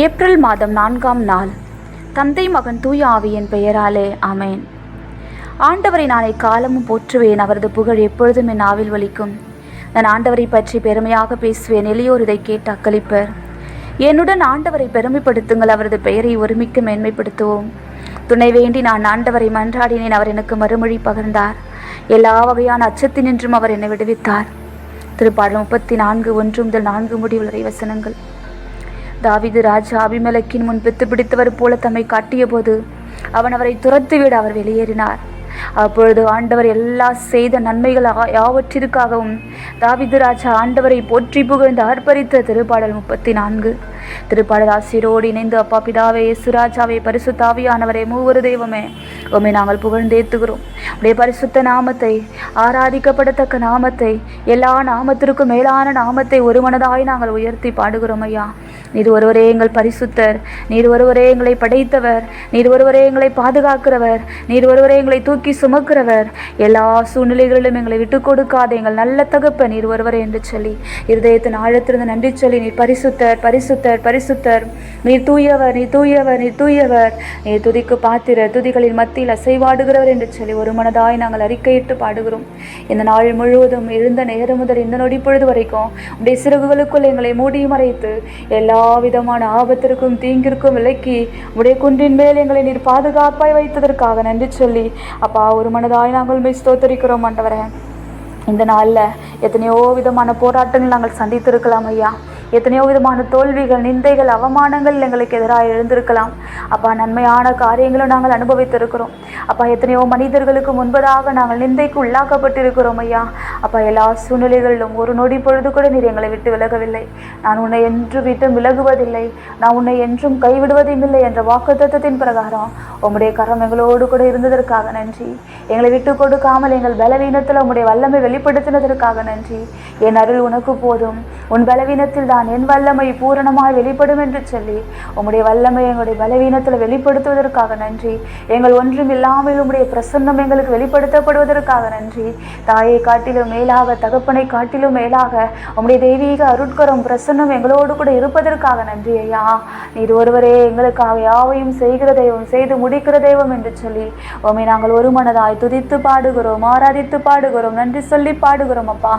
April மாதம் நான்காம் நாள். தந்தை மகன் தூய ஆவியின் பெயராலே அமேன் ஆண்டவரை நாளை காலமும் போற்றுவேன் அவரது புகழ் எப்பொழுதும் என் ஆவில் வலிக்கும் நான் ஆண்டவரை பற்றி பெருமையாக பேசுவேன் எளியோர் இதை கேட்டு அக்களிப்பர். என்னுடன் ஆண்டவரை பெருமைப்படுத்துங்கள் அவரது பெயரை ஒருமிக்க மேன்மைப்படுத்துவோம். துணை வேண்டி நான் ஆண்டவரை மன்றாடினேன் அவர் எனக்கு மறுமொழி பகிர்ந்தார். எல்லா வகையான அச்சத்தினின்றும் அவர் என்னை விடுவித்தார். திருப்பாடல் முப்பத்தி நான்கு ஒன்று முதல் நான்கு முடிவுள்ள வசனங்கள். தாவிது ராஜா அபிமலக்கின் முன் பித்து பிடித்தவர் போல தம்மை காட்டியபோது அவன் அவரை துரத்துவிட அவர் வெளியேறினார். அப்பொழுது ஆண்டவர் எல்லா செய்த நன்மைகள் யாவற்றிற்காகவும் தாவிது ராஜா ஆண்டவரை போற்றி புகழ்ந்து ஆர்ப்பரித்த திருப்பாடல் முப்பத்தி நான்கு திருப்பாடல் ஆசிரியரோடு இணைந்து அப்பா பிதாவே சுராஜாவே பரிசு தாவியானவரே மூவரு தெய்வமே உம்மை நாங்கள் புகழ்ந்தேத்துகிறோம் உடைய பரிசுத்த நாமத்தை ஆராதிக்கப்படத்தக்க நாமத்தை எல்லா நாமத்திற்கும் மேலான நாமத்தை ஒருமனதாய் நாங்கள் உயர்த்தி பாடுகிறோம் ஐயா. நீர் ஒருவரே எங்கள் பரிசுத்தர். நீர் ஒருவரே எங்களை படைத்தவர். நீர் ஒருவரே எங்களை பாதுகாக்கிறவர். நீர் ஒருவரே எங்களை தூக்கி சுமக்கிறவர். எல்லா சூழ்நிலைகளிலும் எங்களை விட்டு கொடுக்காத. எங்கள் நல்ல தகப்ப நீர் ஒருவரே என்று சொல்லி. இருதயத்தின் ஆழத்திலிருந்து நன்றி சொல்லி நீர் பரிசுத்தர் பரிசுத்தர் பரிசுத்தர். நீர் தூயவர் நீ தூயவர் நீர் தூயவர். நீ துதிக்கு பாத்திர துதிகளின் மத்தியில் அசைவாடுகிறவர் என்று சொல்லி ஒரு மனதாய் நாங்கள் அறிக்கையிட்டு பாடுகிறோம். இந்த நாள் முழுவதும் எழுந்த நேரம் முதல் இந்த நொடி பொழுது வரைக்கும் உடைய சிறகுகளுக்குள் எங்களை மூடி மறைத்து எல்லா விதமான ஆபத்திற்கும் தீங்கிற்கும் விலக்கி உடைய குன்றின் மேல் எங்களை நீர் பாதுகாப்பாய் வைத்ததற்காக நன்றி சொல்லி அப்பா ஒரு மனதாய் நாங்கள் மிஸ் தோத்தரிக்கிறோம் ஆண்டவரே. இந்த நாளில் எத்தனையோ விதமான போராட்டங்கள் நாங்கள் சந்தித்திருக்கலாம் ஐயா. எத்தனையோ விதமான தோல்விகள் நிந்தைகள் அவமானங்கள் எங்களுக்கு எதிராக எழுந்திருக்கலாம். அப்பா நன்மையான காரியங்களும் நாங்கள் அனுபவித்திருக்கிறோம். அப்பா எத்தனையோ மனிதர்களுக்கு முன்பதாக நாங்கள் நிந்தைக்கு உள்ளாக்கப்பட்டிருக்கிறோம் ஐயா. அப்பா எல்லா சூழ்நிலைகளிலும் ஒரு நொடி பொழுது கூட நீர் எங்களை விட்டு விலகவில்லை. நான் உன்னை என்று விட்டு விலகுவதில்லை. நான் உன்னை என்றும் கைவிடுவதும் இல்லை என்ற வாக்குத்தத்தத்தின் பிரகாரம் உம்முடைய கரம் எங்களோடு கூட இருந்ததற்காக நன்றி. எங்களை விட்டு கொடுக்காமல் எங்கள் பலவீனத்தில் உம்முடைய வல்லமை வெளிப்படுத்தினதற்காக நன்றி. என் அருள் உனக்கு போதும். உன் பலவீனத்தில் தான் என் வல்லமை பூரணமாய் வெளிப்படும் என்று சொல்லி உம்முடைய வல்லமை எங்களுடைய பலவீனத்தில் வெளிப்படுத்துவதற்காக நன்றி. எங்கள் ஒன்றும் இல்லாமல் உம்முடைய பிரசன்னம் எங்களுக்கு வெளிப்படுத்தப்படுவதற்காக நன்றி. தாயை காட்டிலும் மேலாக தகப்பனை காட்டிலும் மேலாக உம்முடைய தெய்வீக அருட்கரம் பிரசன்னம் எங்களோடு கூட இருப்பதற்காக நன்றி ஐயா. நீர் ஒருவரே எங்களுக்காக யாவையும் செய்கிற தெய்வம் செய்து துதிக்கிற தெய்வம் என்று சொல்லி உமை நாங்கள் ஒரு மனதாய் துதித்து பாடுகிறோம் ஆராதித்து பாடுகிறோம் நன்றி சொல்லி பாடுகிறோம் அப்பா.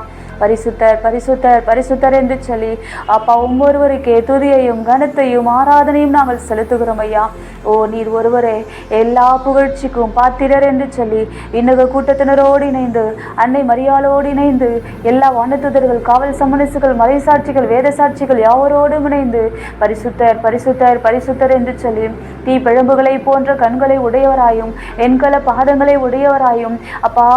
பரிசுத்தர் பரிசுத்தர் பரிசுத்தர் என்று சொல்லி அப்பா ஒவ்வொருவருக்கே துதியையும் கனத்தையும் ஆராதனையும் நாங்கள் செலுத்துகிறோம் ஐயா. ஓ நீர் ஒருவரே எல்லா புகழ்ச்சிக்கும் பாத்திரர் என்று சொல்லி இன்னக கூட்டத்தினரோடு இணைந்து அன்னை மரியாளோடு இணைந்து எல்லா வானத்துதர்கள் காவல் சமனசுகள் மறைசாட்சிகள் வேத சாட்சிகள் யாவரோடும் இணைந்து பரிசுத்தர் பரிசுத்தர் பரிசுத்தர் என்று சொல்லி தீ பிழம்புகளை போன்ற கண்களை உடையவராயும் எண்கள பாதங்களை உடையவராயும் அப்பா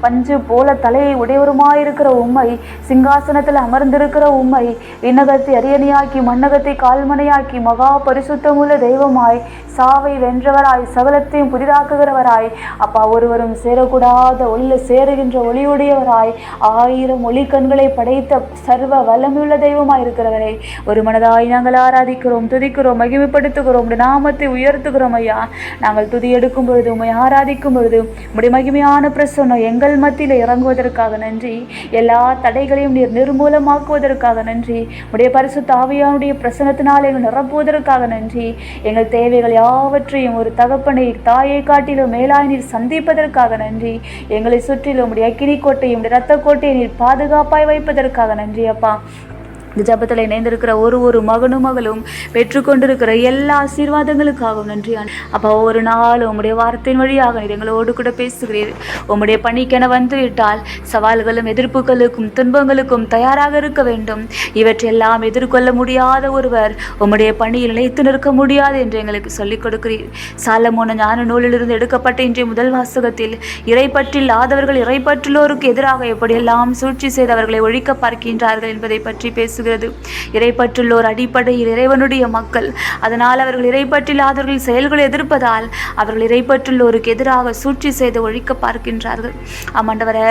பஞ்சு போல தலையை உடையவருமாயிருக்கிற உம்மை சிங்காசனத்தில் அமர்ந்திருக்கிற உம்மை விண்ணகத்தை அரியணையாக்கி மண்ணகத்தை கால்மனையாக்கி மகா பரிசுத்தமுள்ள தெய்வமாய் சாவை வென்றவராய் சகலத்தையும் புதிதாக்குகிறவராய் அப்பா ஒருவரும் சேரக்கூடாத ஒளியில் சேருகின்ற ஒளியுடையவராய் ஆயிரம் ஒளி கண்களை படைத்த சர்வ வல்லமையுள்ள தெய்வமாய் இருக்கிறவரை ஒரு மனதாய் நாங்கள் ஆராதிக்கிறோம் துதிக்கிறோம் மகிமைப்படுத்துகிறோம் நாமத்தை உயர்த்துகிறோம் ஐயா. நாங்கள் துதி எடுக்கும் பொழுது உம்மை ஆராதிக்கும் பொழுது உடைய மகிமையான பிரசன்னம் எங்கள் மத்தியில் இறங்குவதற்காக நன்றி. எல்லா தடைகளையும் நீர் நிர்மூலமாக்குவதற்காக நன்றி. உடைய பரிசு தாவியானுடைய பிரசனத்தினால் எங்கள் நிரப்புவதற்காக நன்றி. எங்கள் தேவைகள் யாவற்றையும் ஒரு தகப்பனை தாயை காட்டிலும் மேலாய் நீர் சந்திப்பதற்காக நன்றி. எங்களை சுற்றிலும் உடைய அக்கினி கோட்டையும் ரத்த கோட்டையை நீர் பாதுகாப்பாய் வைப்பதற்காக நன்றி அப்பா. இந்த ஜபத்தில் இணைந்திருக்கிற ஒரு ஒரு மகனும் மகளும் பெற்றுக்கொண்டிருக்கிற எல்லா ஆசீர்வாதங்களுக்காகவும் நன்றி. அப்போ ஒவ்வொரு நாளும் உம்முடைய வார்த்தையின் வழியாக எங்களோடு கூட பேசுகிறீர். உம்முடைய பணிக்கென வந்துவிட்டால் சவால்களும் எதிர்ப்புகளுக்கும் துன்பங்களுக்கும் தயாராக இருக்க வேண்டும். இவற்றையெல்லாம் எதிர்கொள்ள முடியாத ஒருவர் உம்முடைய பணியில் நிலைத்து நிற்க முடியாது என்று எங்களுக்கு சொல்லிக் கொடுக்கிறீர். சாலமோன ஞான நூலிலிருந்து எடுக்கப்பட்ட இன்றைய முதல் வாசகத்தில் இறைப்பற்றில்லாதவர்கள் இறைப்பற்றுள்ளோருக்கு எதிராக எப்படியெல்லாம் சூழ்ச்சி செய்து அவர்களை ஒழிக்க பார்க்கின்றார்கள் என்பதை பற்றி பேசுகிறது. இறைப்பற்றுள்ளோர் அடிப்படையில் இறைவனுடைய மக்கள் அதனால் அவர்கள் இறைப்பற்றில்லாதவர்கள் செயல்களை எதிர்ப்பதால் அவர்கள் இறைப்பற்றுள்ளோருக்கு எதிராக சூழ்ச்சி செய்து ஒழிக்க பார்க்கின்றார்கள். ஆமாண்டவரே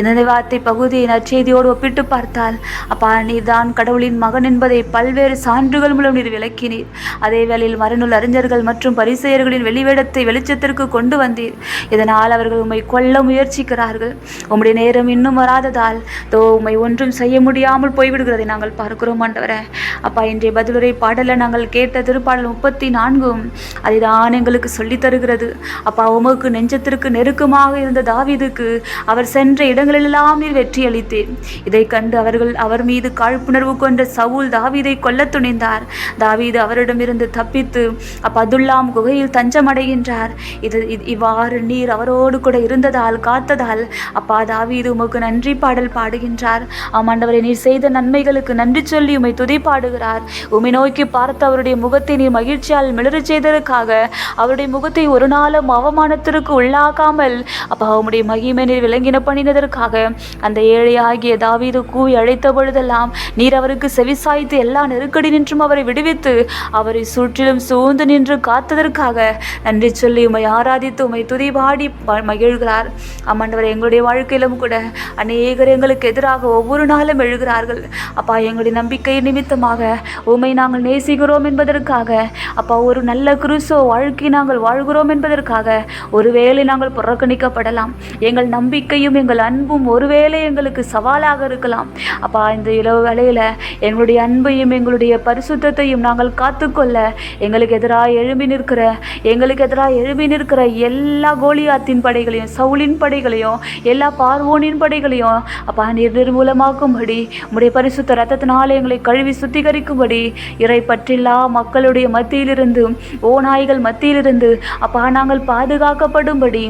இந்த வார்த்தை பகுதியை நற்செய்தியோடு ஒப்பிட்டு பார்த்தால் அப்பா நீர்தான் கடவுளின் மகன் என்பதை பல்வேறு சான்றுகள் மூலம் நீர் விளக்கினீர். அதே வேளையில் மறுநூல் அறிஞர்கள் மற்றும் பரிசெயர்களின் வெளிவேடத்தை வெளிச்சத்திற்கு கொண்டு வந்தீர். இதனால் அவர்கள் உம்மை கொல்ல முயற்சிக்கிறார்கள். உம்முடைய நேரம் இன்னும் வராததால் தோ உம்மை ஒன்றும் செய்ய முடியாமல் போய்விடுகிறதை நாங்கள் நாங்கள் பார்க்கிறோம் ஆண்டவரே. அப்பா இன்றைய பதிலுரை பாடலை நாங்கள் கேட்ட திருப்பாடல் முப்பத்தி நான்கும் அதுதான் எங்களுக்கு சொல்லித் தருகிறது. அப்பா உமக்கு நெஞ்சத்திற்கு நெருக்கமாக இருந்த தாவீதுக்கு அவர் சென்ற இடங்களிலெல்லாம் நீர் வெற்றி அளித்தேன் இதை கண்டு அவர்கள் அவர் மீது காழ்ப்புணர்வு கொண்ட சவுல் தாவீதை கொல்ல துணிந்தார். தாவீது அவரிடமிருந்து தப்பித்து அப்பதுல்லாம் குகையில் தஞ்சமடைகின்றார். இது- இவ்வாறு நீர் அவரோடு கூட இருந்ததால் காத்ததால் அப்பா தாவீது உமக்கு நன்றி பாடல் பாடுகின்றார். ஆமாண்டவரை நீர் செய்த நன்மைகளுக்கு நன்றி சொல்லி உமை துதி பாடுகிறார் உமை நோக்கி பார்த்து அவருடைய முகத்தை நீர் மகிழ்ச்சியால் மிளறச் செய்ததற்காக அவருடைய முகத்தை ஒரு நாளும் அவமானத்திற்கு உள்ளாகாமல் அப்பா உம்முடைய மகிமை நீர் விளங்கின பண்ணினதற்காக அந்த ஏழையாகிய தாவீது கூவி அழைத்த பொழுதெல்லாம் நீர் அவருக்கு செவிசாய்த்து எல்லா நெருக்கடி நின்றும் அவரை விடுவித்து அவரை சுற்றிலும் சூழ்ந்து நின்று காத்ததற்காக நன்றி சொல்லி உமை ஆராதித்து உமை துதி பாடி ப- மகிழ்கிறார். அம்மாண்டவர் எங்களுடைய வாழ்க்கையிலும் கூட அநேகர் எங்களுக்கு எதிராக ஒவ்வொரு நாளும் எழுகிறார்கள். அப்பா எங்களுடைய நம்பிக்கை நிமித்தமாக உமை நாங்கள் நேசிக்கிறோம் என்பதற்காக. அப்பா ஒரு நல்ல குருசோ வாழ்க்கை நாங்கள் வாழ்கிறோம் என்பதற்காக. ஒருவேளை நாங்கள் புறக்கணிக்கப்படலாம். எங்கள் நம்பிக்கையும் எங்கள் அன்பும் ஒருவேளை எங்களுக்கு சவாலாக இருக்கலாம். அப்பா இந்த இளவு வேளையில் எங்களுடைய அன்பையும் எங்களுடைய பரிசுத்தையும் நாங்கள் காத்துக்கொள்ள எங்களுக்கு எதிராக எழும்பி நிற்கிற எங்களுக்கு எதிராக எழும்பி நிற்கிற எல்லா கோலியாத்தின் படைகளையும் சவுளின் படைகளையும் எல்லா பார்வோனின் படைகளையும் அப்பா நீர் நிர்மூலமாக்கும்படி உடைய பரிசுத்த ரத்த ரத்தத்தினாலே ஆலயங்களை கழுவி சுத்திகரிக்கும்படி இறை பற்றில்லா மக்களுடைய மத்தியிலிருந்து ஓநாய்கள் மத்தியிலிருந்து அப்பா நாங்கள் பாதுகாக்கப்படும்படி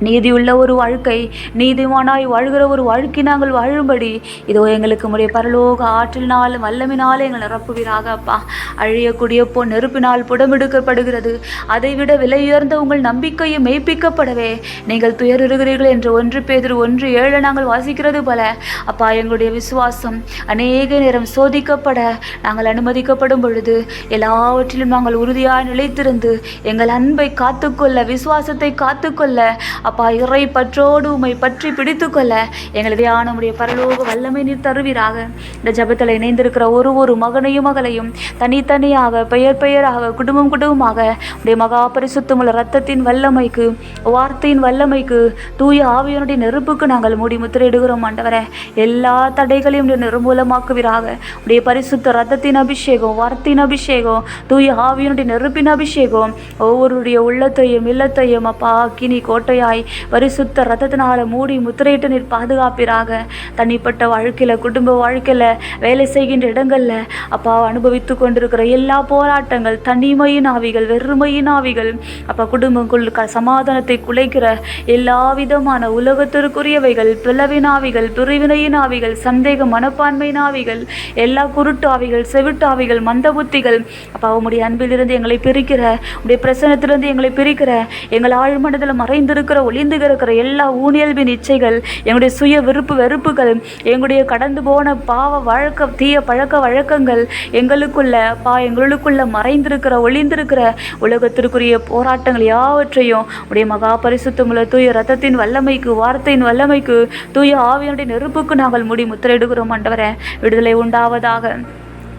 நீதியுள்ள ஒரு வாழ்க்கை நீதிமானாய் வாழ்கிற ஒரு வாழ்க்கை நாங்கள் வாழும்படி இதோ எங்களுக்கு முறைய பரலோக ஆற்றினால் வல்லமினால் எங்களை நிரப்புவீராக அப்பா. அழியக்கூடிய போ நெருப்பினால் புடமெடுக்கப்படுகிறது. அதைவிட விலையுயர்ந்த உங்கள் நம்பிக்கையும் மெய்ப்பிக்கப்படவே. நீங்கள் துயருகிறீர்கள் என்று ஒன்று பேதர் ஒன்று ஏழு நாங்கள் வாசிக்கிறது போல. அப்பா எங்களுடைய விசுவாசம் அநேக நேரம் சோதிக்கப்பட நாங்கள் அனுமதிக்கப்படும் பொழுது எல்லாவற்றிலும் நாங்கள் உறுதியாக நிலைத்திருந்து எங்கள் அன்பை காத்துக்கொள்ள விசுவாசத்தை காத்துக்கொள்ள அப்பா இறை பற்றோடு உமை பற்றி பிடித்துக்கொள்ள எங்கள் தியானமுடைய பரலோக வல்லமை நீர் தருவீராக. இந்த ஜெபத்தில் இணைந்திருக்கிற ஒரு ஒரு மகனையும் மகளையும் தனித்தனியாக பெயர் பெயராக குடும்பம் குடும்பமாக உடைய மகா பரிசுத்தமுள்ள ரத்தத்தின் வல்லமைக்கு வார்த்தையின் வல்லமைக்கு தூய ஆவியனுடைய நெருப்புக்கு நாங்கள் மூடி முத்திரையிடுகிறோம் ஆண்டவரே. எல்லா தடைகளையும் நீர் நிர்மூலமாக்குவீராக. உடைய பரிசுத்த ரத்தத்தின் அபிஷேகம் வார்த்தையின் அபிஷேகம் தூய ஆவியனுடைய நெருப்பின் அபிஷேகம் ஒவ்வொருடைய உள்ளத்தையும் இல்லத்தையும் அப்பா கினி கோட்டையாய் பரிசுத்த ரத்தத்தினால மூடி முத்திரையிட்டு நீர் பாதுகாப்பீராக. தனிப்பட்ட வாழ்க்கையில் குடும்ப வாழ்க்கையில் வேலை செய்கின்ற இடங்களில் அப்பா அனுபவித்து கொண்டிருக்கிற எல்லா போராட்டங்கள் தனிமையின் ஆவிகள் வெறுமையின் ஆவிகள் அப்பா குடும்பங்கள் க சமாதானத்தை குலைக்கிற எல்லா விதமான உலகத்திற்குரியவைகள் பிளவின் ஆவிகள் பிரிவினையின் ஆவிகள் சந்தேக மனப்பான்மையின் ஆவிகள் எல்லா குருட்டு ஆவிகள் செவிட்டு ஆவிகள் மந்த புத்திகள் அப்பா உங்களுடைய அன்பிலிருந்து எங்களை பிரிக்கிற உடைய பிரசனத்திலிருந்து எங்களை பிரிக்கிற எங்கள் ஆழ்மனதில் மறைந்திருக்கிற ஒளிந்து கிடக்கிற எல்லா ஊனியல்பின் இச்சைகள் எங்களுடைய சுய விருப்பு வெறுப்புகள் எங்களுடைய கடந்து போன பாவ வழக்க தீய பழக்க வழக்கங்கள் எங்களுக்குள்ள பா எங்களுக்குள்ள மறைந்திருக்கிற ஒளிந்திருக்கிற உலகத்திற்குரிய போராட்டங்கள் யாவற்றையும் உடைய மகா பரிசுத்தமுள்ள தூய ரத்தத்தின் வல்லமைக்கு வார்த்தையின் வல்லமைக்கு தூய ஆவியனுடைய நெருப்புக்கு நாங்கள் முடி முத்திரையிடுகிறோம் ஆண்டவரே. விடுதலை உண்டாவதாக.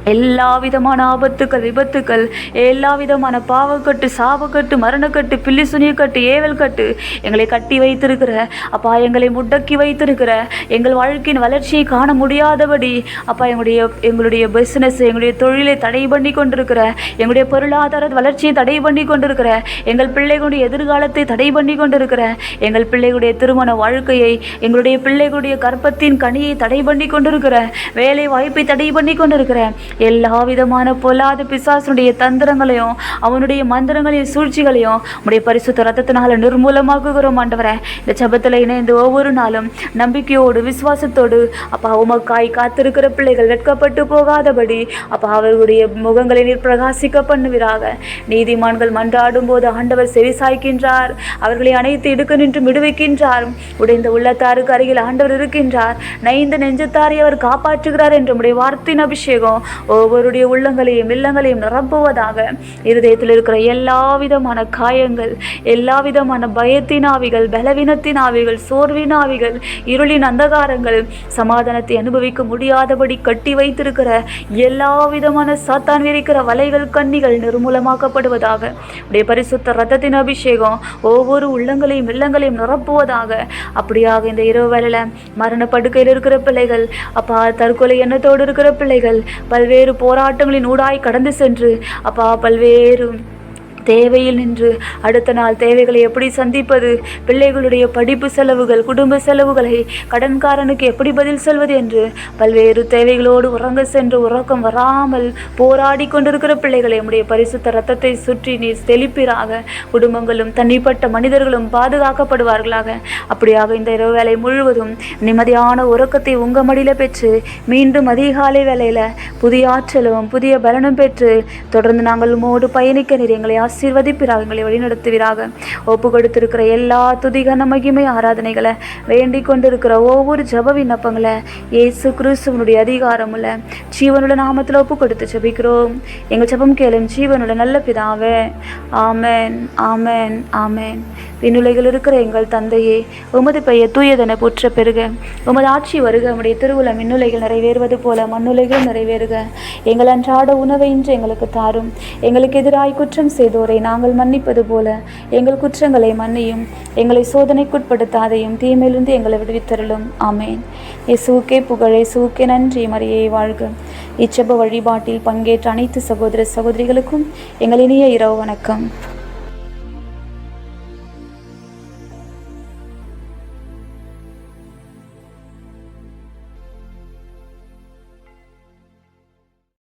எல்லா விதமான ஆபத்துக்கள் விபத்துக்கள் எல்லா விதமான பாவக்கட்டு சாபக்கட்டு மரணக்கட்டு பில்லி சுனியக்கட்டு ஏவல் கட்டு எங்களை கட்டி வைத்திருக்கிற அப்பா எங்களை முடக்கி வைத்திருக்கிற எங்கள் வாழ்க்கையின் வளர்ச்சியை காண முடியாதபடி அப்பா எங்களுடைய எங்களுடைய பிஸ்னஸ் எங்களுடைய தொழிலை தடை பண்ணி கொண்டிருக்கிற எங்களுடைய பொருளாதார வளர்ச்சியை தடை பண்ணி கொண்டிருக்கிற எங்கள் பிள்ளைகளுடைய எதிர்காலத்தை தடை பண்ணி கொண்டிருக்கிற எங்கள் பிள்ளைகளுடைய திருமண வாழ்க்கையை எங்களுடைய பிள்ளைகளுடைய கற்பத்தின் கனியை தடை பண்ணி கொண்டிருக்கிற வேலை வாய்ப்பை தடை பண்ணி கொண்டிருக்கிற எல்லா விதமான பொல்லாத பிசாசனுடைய தந்திரங்களையும் அவனுடைய மந்திரங்களையும் சூழ்ச்சிகளையும் உடைய பரிசுத்த ரத்தத்தினால நிர்மூலமாக்குகிறோம் ஆண்டவரே. இந்த சபத்தில் இணைந்து ஒவ்வொரு நாளும் நம்பிக்கையோடு விசுவாசத்தோடு அப்பா உமக்காய் காத்திருக்கிற பிள்ளைகள் வெட்கப்பட்டு போகாதபடி அப்பா அவர்களுடைய முகங்களை நீர் பிரகாசிக்க பண்ணுவீராக. நீதிமான்கள் மன்றாடும் போது ஆண்டவர் செவிசாய்க்கின்றார் அவர்களை அனைத்து இடுக்க நின்று விடுவிக்கின்றார். உடைந்த உள்ளத்தாருக்கு அருகில் ஆண்டவர் இருக்கின்றார். நைந்த நெஞ்சத்தாரை அவர் காப்பாற்றுகிறார் என்ற உடைய வார்த்தையின் அபிஷேகம் ஒவ்வொருடைய உள்ளங்களையும் இல்லங்களையும் நிரப்புவதாக இருதயத்தில் இருக்கிற எல்லா விதமான காயங்கள் எல்லா விதமான பயத்தின் ஆவிகள் பலவீனத்தின் ஆவிகள் சோர்வின் ஆவிகள் இருளின் அந்தகாரங்கள் சமாதானத்தை அனுபவிக்க முடியாதபடி கட்டி வைத்திருக்கிற எல்லா விதமான சாத்தான் விரிக்கிற வலைகள் கண்ணிகள் நிர்மூலமாக்கப்படுவதாக. உடைய பரிசுத்த ரத்தத்தின் அபிஷேகம் ஒவ்வொரு உள்ளங்களையும் இல்லங்களையும் நிரப்புவதாக. அப்படியாக இந்த இரவு வேலையில் மரண படுக்கையில் இருக்கிற பிள்ளைகள் அப்பா தற்கொலை எண்ணத்தோடு இருக்கிற பிள்ளைகள் பல்வேறு போராட்டங்களின் ஊடாய் கடந்து சென்று அப்பா பல்வேறு தேவையில் நின்று அடுத்த நாள் தேவைகளை எப்படி சந்திப்பது? பிள்ளைகளுடைய படிப்பு செலவுகள் குடும்ப செலவுகளை கடன்காரனுக்கு எப்படி பதில் சொல்வது என்று பல்வேறு தேவைகளோடு உறங்க சென்று உறக்கம் வராமல் போராடி கொண்டிருக்கிற பிள்ளைகளை உடைய பரிசுத்த ரத்தத்தை சுற்றி நீர் தெளிப்பீராக குடும்பங்களும் தனிப்பட்ட மனிதர்களும் பாதுகாக்கப்படுவார்களாக. அப்படியாக இந்த இரவு வேலை முழுவதும் நிம்மதியான உறக்கத்தை உங்க மடியில பெற்று மீண்டும் அதிகாலை வேலையில் புதிய ஆற்றலும் புதிய பலனும் பெற்று தொடர்ந்து நாங்கள் உமோடு பயணிக்க நீர் எங்களை ஆசீர்வதிப்பிறாக எங்களை வழிநடத்துவீராக. ஒப்பு கொடுத்திருக்கிற எல்லா துதிகன மகிமை ஆராதனைகளை வேண்டிக் கொண்டிருக்கிற ஒவ்வொரு ஜப விண்ணப்பங்களை இயேசு கிறிஸ்துவனுடைய அதிகாரமுள்ள ஜீவனுள்ள நாமத்தில் ஒப்பு கொடுத்து ஜபிக்கிறோம். எங்கள் ஜபம் கேளும் ஜீவனுள்ள நல்ல பிதாவே ஆமேன் ஆமேன் ஆமேன். விண்ணுலைகள் இருக்கிற எங்கள் தந்தையே உமது பெயர் தூயதென போற்ற பெருக. உமது ஆட்சி வருக உம்முடைய திருவுள மின்னுலைகள் நிறைவேறுவது போல மண்ணுலைகள் நிறைவேறுக. எங்கள் அன்றாட உணவை இன்று எங்களுக்கு தாரும். எங்களுக்கு எதிராய் குற்றம் செய்தோம் நாங்கள் மன்னிப்பது போல. எங்கள் குற்றங்களை மன்னியும். எங்களை சோதனைக்குட்படுத்தாதையும் தீமையிலிருந்து எங்களை விடுவித்தருளும். ஆமேன். இயேசுவுக்கே புகழே சூக்கே நன்றி மரியே வாழ்க. இச்சப வழிபாட்டில் பங்கேற்ற அனைத்து சகோதர சகோதரிகளுக்கும் எங்கள் இனிய இரவு வணக்கம்.